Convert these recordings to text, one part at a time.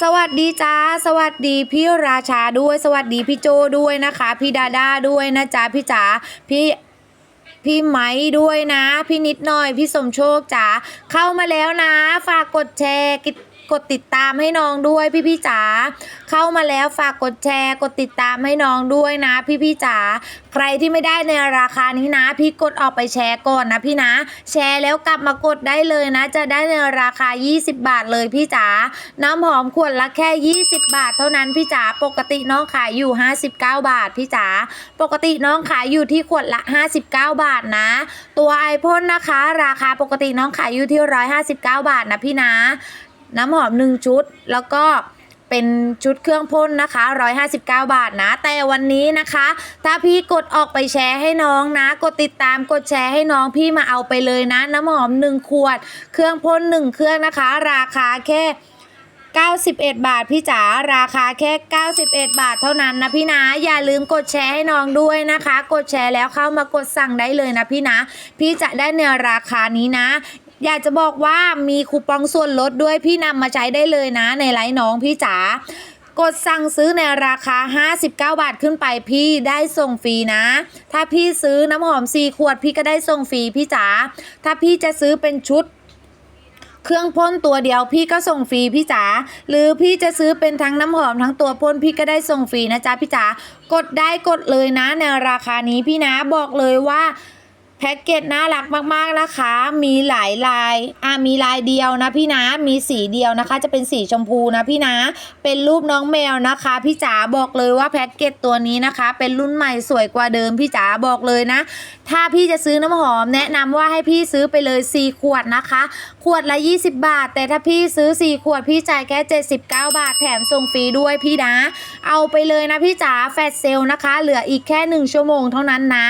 สวัสดีจ้า สวัสดีพี่ราชาด้วย สวัสดีพี่โจด้วยนะคะ พี่ดาด้าด้วยนะจ๊ะพี่จ๋าพี่พี่ไม้ด้วยนะ พี่นิดหน่อย พี่สมโชคจ๋าเข้ามาแล้วนะ ฝากกดแชร์กิ กดติดตามให้น้องด้วยพี่พี่จ๋าเข้ามาแล้วฝากกดแชร์กดติดตามให้น้องด้วยนะ พี่พี่จ๋าใครที่ไม่ได้ในราคานี้นะ พี่กดออกไปแชร์ก่อนนะพี่นะ แชร์แล้วกลับมากดได้เลยนะ จะได้ในราคา 20 บาทเลยพี่จ๋าน้ำหอมขวดละแค่ 20 บาท เท่านั้นพี่จ๋าปกติน้องขายอยู่ 59 บาทพี่จ๋าปกติน้องขายอยู่ที่ขวดละ 59 บาทนะ ตัวไอพ่นนะคะ ราคาปกติน้องขายอยู่ที่ 159 บาทนะพี่นะ น้ำหอม 1 ชุด แล้วก็เป็นชุดเครื่องพ่นนะคะ 159 บาทนะ แต่วันนี้นะคะ ถ้าพี่กดออกไปแชร์ให้น้องนะ กดติดตามกดแชร์ให้น้องพี่มาเอาไปเลยนะ น้ำหอม 1 ขวด เครื่องพ่น 1 เครื่องนะคะ ราคาแค่ 91 บาทพี่จ๋าราคาแค่ 91 บาทเท่านั้นนะพี่นะ อย่าลืมกดแชร์ให้น้องด้วยนะคะ กดแชร์แล้วเข้ามากดสั่งได้เลยนะพี่นะ พี่จะได้ในราคานี้นะ อยากจะบอกว่ามีคูปองส่วนลดด้วยพี่นำมาใช้ได้เลยนะ ในไลน์น้องพี่จ๋ากดสั่งซื้อในราคา 59 บาทขึ้นไปพี่ได้ส่งฟรีนะ ถ้าพี่ซื้อน้ำหอม 4 ขวดพี่ก็ได้ส่งฟรีพี่จ๋า ถ้าพี่จะซื้อเป็นชุด เครื่องพ่นตัวเดียวพี่ก็ส่งฟรีพี่จ๋า หรือพี่จะซื้อเป็นทั้งน้ำหอมทั้งตัวพ่นพี่ก็ได้ส่งฟรีนะจ๊ะพี่จ๋า กดได้กดเลยนะในราคานี้พี่นะบอกเลยว่า แพ็กเกจน่ารักมากๆนะคะ มีหลายลาย อะมีลายเดียวนะพี่นะ มีสีเดียวนะคะ จะเป็นสีชมพูนะพี่นะ เป็นรูปน้องแมวนะคะ พี่จ๋าบอกเลยว่าแพ็กเกจตัวนี้นะคะ เป็นรุ่นใหม่สวยกว่าเดิมพี่จ๋าบอกเลยนะ ถ้าพี่จะซื้อน้ำหอมแนะนำว่าให้พี่ซื้อไปเลย 4 ขวดนะคะ ขวดละ 20 บาท แต่ถ้าพี่ซื้อ 4 ขวดพี่จ่ายแค่ 79 บาทแถมส่งฟรีด้วยพี่นะ เอาไปเลยนะพี่จ๋าแฟดเซลนะคะ เหลืออีกแค่ 1 ชั่วโมงเท่านั้นนะ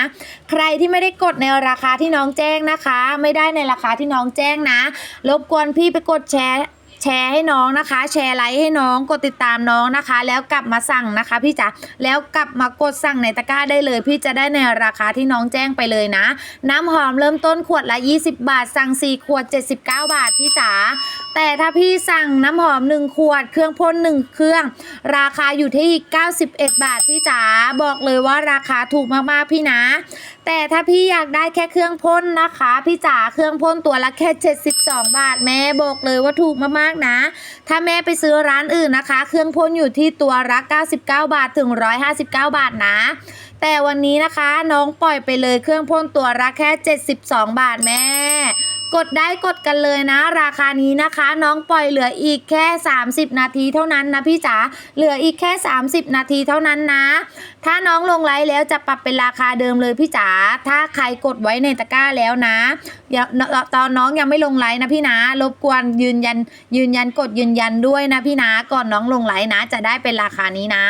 ใครที่ไม่ได้กดในราคาที่น้องแจ้งนะคะ ไม่ได้ในราคาที่น้องแจ้งนะ รบกวนพี่ไปกดแชร์ แชร์ให้น้องนะคะ แชร์ไลค์ให้น้องกดติดตามน้องนะคะ แล้วกลับมาสั่งนะคะพี่จ๋าแล้วกลับมากดสั่งในตะกร้าได้เลย พี่จะได้ในราคาที่น้องแจ้งไปเลยนะ น้ำหอมเริ่มต้นขวดละ 20 บาท สั่ง 4 ขวด 79 บาทพี่จ๋าแต่ถ้าพี่สั่งน้ำหอม 1 ขวด เครื่องพ่น1เครื่อง ราคาอยู่ที่ 91 บาทพี่จ๋าบอกเลยว่าราคาถูกมากๆพี่นะ แต่ถ้าพี่อยากได้แค่เครื่องพ่นนะคะ พี่จ๋าเครื่องพ่นตัวละแค่ 72 บาทแม่บอกเลยว่าถูกมากๆนะ ถ้าแม่ไปซื้อร้านอื่นนะคะ เครื่องพ่นอยู่ที่ตัวละ99 บาทถึง 159 บาทนะ แต่วันนี้นะคะน้องปล่อยไปเลยเครื่องพ่นตัวละแค่ 72 บาทแม่ กดได้กดกันเลยนะ ราคานี้นะคะ น้องปล่อยเหลืออีกแค่ 30 นาทีเท่านั้นนะพี่จ๋าเหลืออีกแค่ 30 นาทีเท่านั้นนะ ถ้าน้องลงไลฟ์แล้วจะปรับเป็นราคาเดิมเลยพี่จ๋าถ้าใครกดไว้ในตะกร้าแล้วนะอย่าตอนน้องยังไม่ลงไลฟ์นะพี่นะรบกวนยืนยันยืนยันกดยืนยันด้วยนะพี่นะก่อนน้องลงไลฟ์นะ จะได้เป็นราคานี้นะ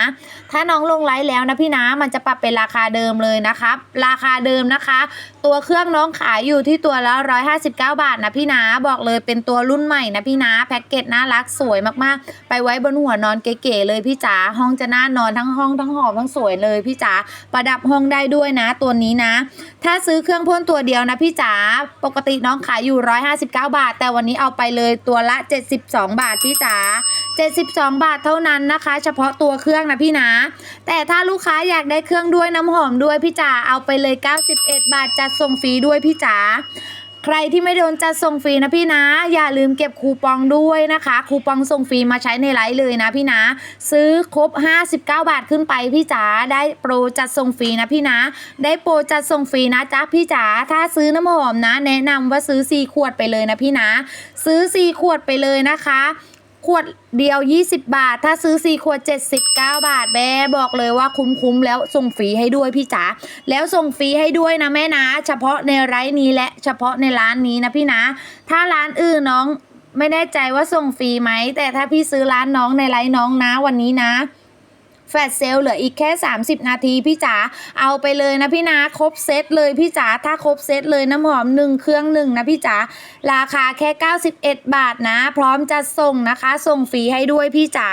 ถ้าน้องลงไลฟ์แล้วนะพี่นะมันจะปรับเป็นราคาเดิมเลยนะครับราคาเดิมนะคะตัวเครื่องน้องขายอยู่ที่ตัวละ 159 บาทนะพี่นะบอกเลยเป็นตัวรุ่นใหม่นะพี่นะแพ็กเกจน่ารักสวยมากๆ ไปไว้บนหัวนอนเก๋ๆเลยพี่จ๋าห้องจะน่านอนทั้งห้องทั้งหอมทั้งสวยเลยพี่จ๋าประดับห้องได้ด้วยนะตัวนี้นะ ถ้าซื้อเครื่องพ่นตัวเดียวนะพี่จ๋าปกติน้องขายอยู่ 159 บาท แต่วันนี้เอาไปเลยตัวละ 72 บาทพี่จ๋า 72 บาทเท่านั้นนะคะ เฉพาะตัวเครื่องนะพี่นะ แต่ถ้าลูกค้าอยากได้เครื่องด้วยน้ำหอมด้วยพี่จ๋าเอาไปเลย 91 บาทจัดส่งฟรีด้วยพี่จ๋าใครที่ไม่โดนจัดส่งฟรีนะพี่นะ อย่าลืมเก็บคูปองด้วยนะคะ คูปองส่งฟรีมาใช้ในไลฟ์เลยนะพี่นะ ซื้อครบ 59 บาทขึ้นไปพี่จ๋าได้โปรจัดส่งฟรีนะพี่นะ ได้โปรจัดส่งฟรีนะจ๊ะพี่จ๋าถ้าซื้อน้ำหอมนะ แนะนำว่าซื้อ 4 ขวดไปเลยนะพี่นะ ซื้อ 4 ขวดไปเลยนะคะ ขวดเดียว 20 บาท ถ้าซื้อ 4 ขวด 79 บาท แม่บอกเลยว่าคุ้มๆแล้วส่งฟรีให้ด้วยพี่จ๋าแล้วส่งฟรีให้ด้วยนะแม่นะ เฉพาะในไลฟ์นี้และเฉพาะในร้านนี้นะพี่นะ ถ้าร้านอื่นน้องไม่แน่ใจว่าส่งฟรีไหมแต่ถ้าพี่ซื้อร้านน้องในไลฟ์น้องนะวันนี้นะ แฟลชเซลเหลืออีกแค่ 30 นาทีพี่จ๋าเอาไปเลยนะพี่นะครบเซตเลยพี่จ๋าถ้าครบเซตเลยน้ำหอม 1 เครื่องหนึ่งนะพี่จ๋าราคาแค่ 91 บาทนะ พร้อมจะส่งนะคะ ส่งฟรีให้ด้วยพี่จ๋า